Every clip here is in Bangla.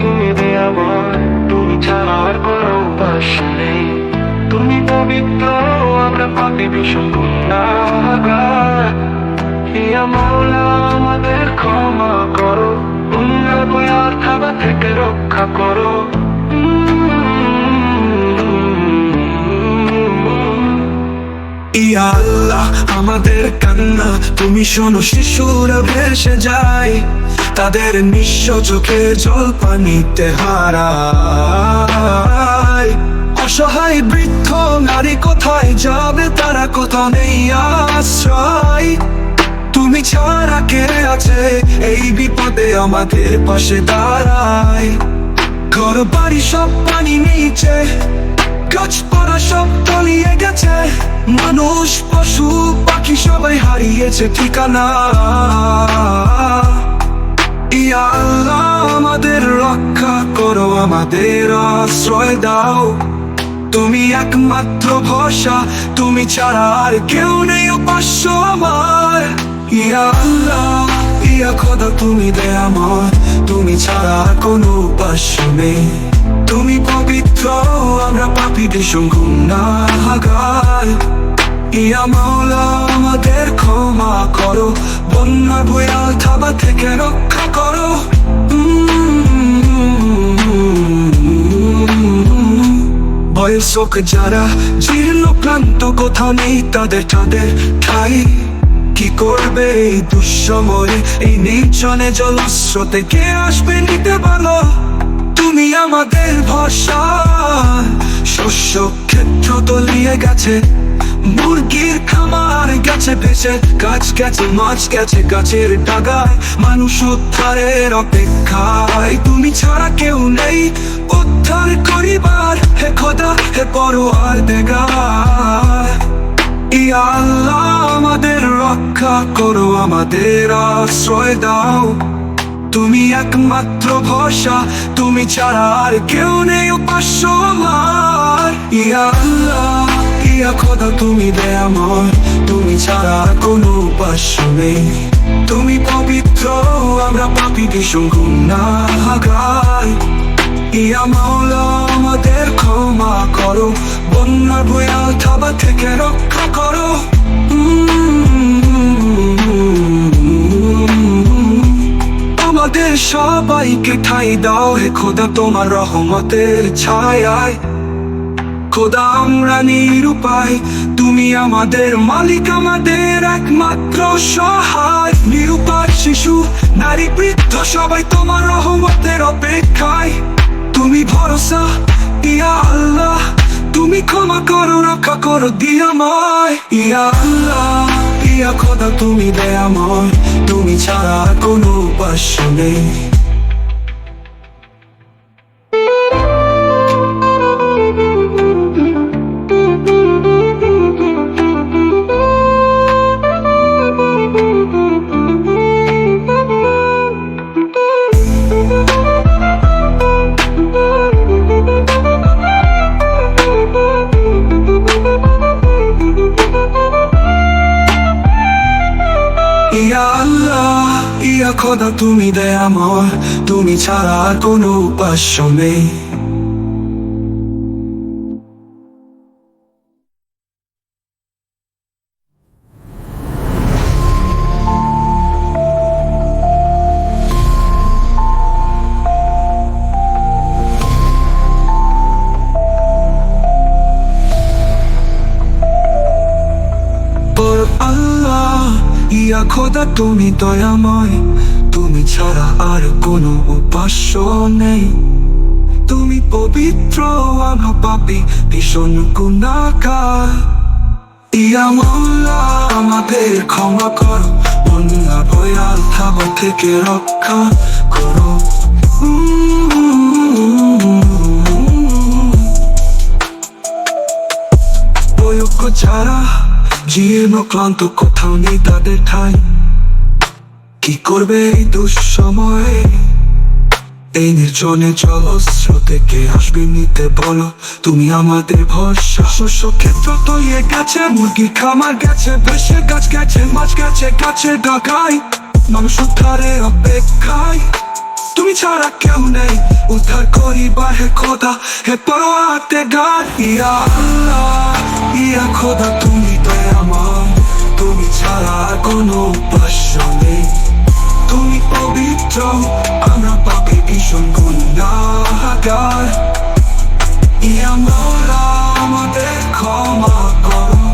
তুমি দেয়া আমার তুমি ছাড়া আর তুমি পবিত্র ক্ষমা থেকে রক্ষা করো ইয়া আল্লাহ, আমাদের কান্না। তুমি শোনো, শিশুরা ভেসে যায়। তাদের নিঃস্ব চোখে জল পানিতে হারায়। অসহায় বৃদ্ধ নারী কোথায় যাবে তারা কোথাও নেই আশ্রয়। তুমি ছাড়া কে আছে এই বিপদে আমাদের পাশে দাঁড়ায়। ঘর বাড়ি সব পানি নিচে গাছপালা সব তলিয়ে গেছে। মানুষ, পশু, পাখি সবাই হারিয়েছে ঠিকানা। আমাদের আশ্রয় দাও। তুমি একমাত্র ভরসা, তুমি ছাড়া আর কেউ নেই উপাস্য আমার। ইয়া আল্লাহ ইয়া খোদা, তুমি দে আমার তুমি ছাড়া কোনো উপাস্য নেই। তুমি পবিত্র, আমরা পাপি ভীষণ গুণাগার ইয়া মাওলা, আমাদের ক্ষমা করো, বন্যা ভয়াল থাবা থেকে রক্ষা করো। বয়সক যারা জীর্ণ ক্লান্ত কথা নেই তাদের তাদের ঠাই। কি করবে এই দুঃসময়ে? এই নির্জনে জলস্রোতে কে আসবে নিতে ভালো তুমি আমাদের ভরসা। শস্য ক্ষেত্র তলিয়ে গেছে। মুরগির খামার গেছে ভেসে গাছ গেছে মাছ গেছে গাছের ডাগায় মানুষ উদ্ধারের অপেক্ষায় তুমি ছাড়া কেউ নেই উদ্ধার করিবার হে খোদা হে বড় আর দেগার আল্লাহ আমাদের রক্ষা করো আমাদের আশ্রয় দাও তুমি একমাত্র ভরসা তুমি ছাড়া আর কেউ নেই উপাস্য আমার ইয়া আল্লাহ ইয়া খোদা, তুমি দয়াময়। তুমি ছাড়া কোনো উপাস্য নেই। তুমি পবিত্র, আমরা পাপি ভীষণ গুণাগার। ইয়া মাওলা, আমাদের ক্ষমা করো। বন্যা ভয়াল থাবা থেকে রক্ষা করো। আমাদের সবাইকে ঠাই দাও হে খোদা, তোমার রহমতের ছায়ায়। খোদা, আমরা নিরুপায়। তুমি আমাদের মালিক, আমাদের একমাত্র সহায়। নিরুপায় শিশু, নারী, বৃদ্ধ, সবাই তোমার রহমতের অপেক্ষায়। তুমি ভরসা, ইয়া আল্লাহ। তুমি ক্ষমা করো, রক্ষা করো দিয়াময় ইয়া আল্লাহ, ইয়া খোদা, তুমি দয়াময়। তুমি ছাড়া কোনো উপাস্য নেই। আল্লাহ ইয়া খোদা তুমি দয়াময় তুমি ছাড়া কোনো উপাস্য নেই। খোদা, তুমি দয়াময়। তুমি ছাড়া আর কোনো উপাস্য নেই। তুমি পবিত্র আমরা পাপি ভীষণ গুণাকার ইয়া মৌলা আমাদের ক্ষমা করো। বন্যা, ভয়াল থাবা থেকে রক্ষা করো। বয়স্ক ছাড়া জীর্ণ, ক্লান্ত, কোথাও নেই তাদের ঠাই। কি করবে এই দুঃসময়ে? এই নির্জনে জলস্রোতে কে আসবে নিতে বলো। তুমি আমাদের ভরসা। শস্য ক্ষেত্র তলিয়ে গেছে মুরগি খামার গেছে ভেসে গাছ গেছে, মাছ গেছে, গাছে ডাকাই। মানুষ উদ্ধারে অপেক্ষায়। তুমি ছাড়া কেউ নেই, উদ্ধার করিবা হে খোদা, হে পরোয়াতে গান ইয়া ইয়া খোদা, তুমি দয়াময়। তুমি ছাড়া কোনো উপাস্য নেই। তুমি পবিত্র, আমরা পাপে ভীষণ গুণাগার। ইয়া মৌলা আমাদের ক্ষমা করো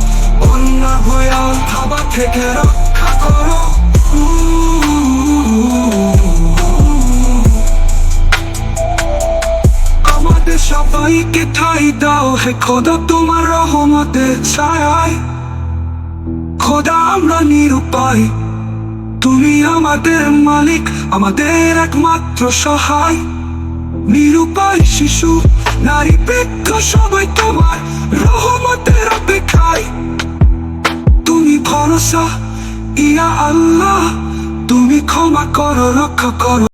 অন্যায় হইয়া খাবার থেকে রক্ষা করো। আমাদের সবাইকে ঠাই দাও হে খোদা, তোমার রহমতের ছায় খোদা, আমরা নিরুপায়। তুমি আমাদের মালিক, আমাদের একমাত্র সহায়। নিরুপায় শিশু, নারী বৃদ্ধ সবাই তোমার রহমতের অপেক্ষায়। তুমি ভরসা, ইয়া আল্লাহ, তুমি ক্ষমা করো, রক্ষা করো।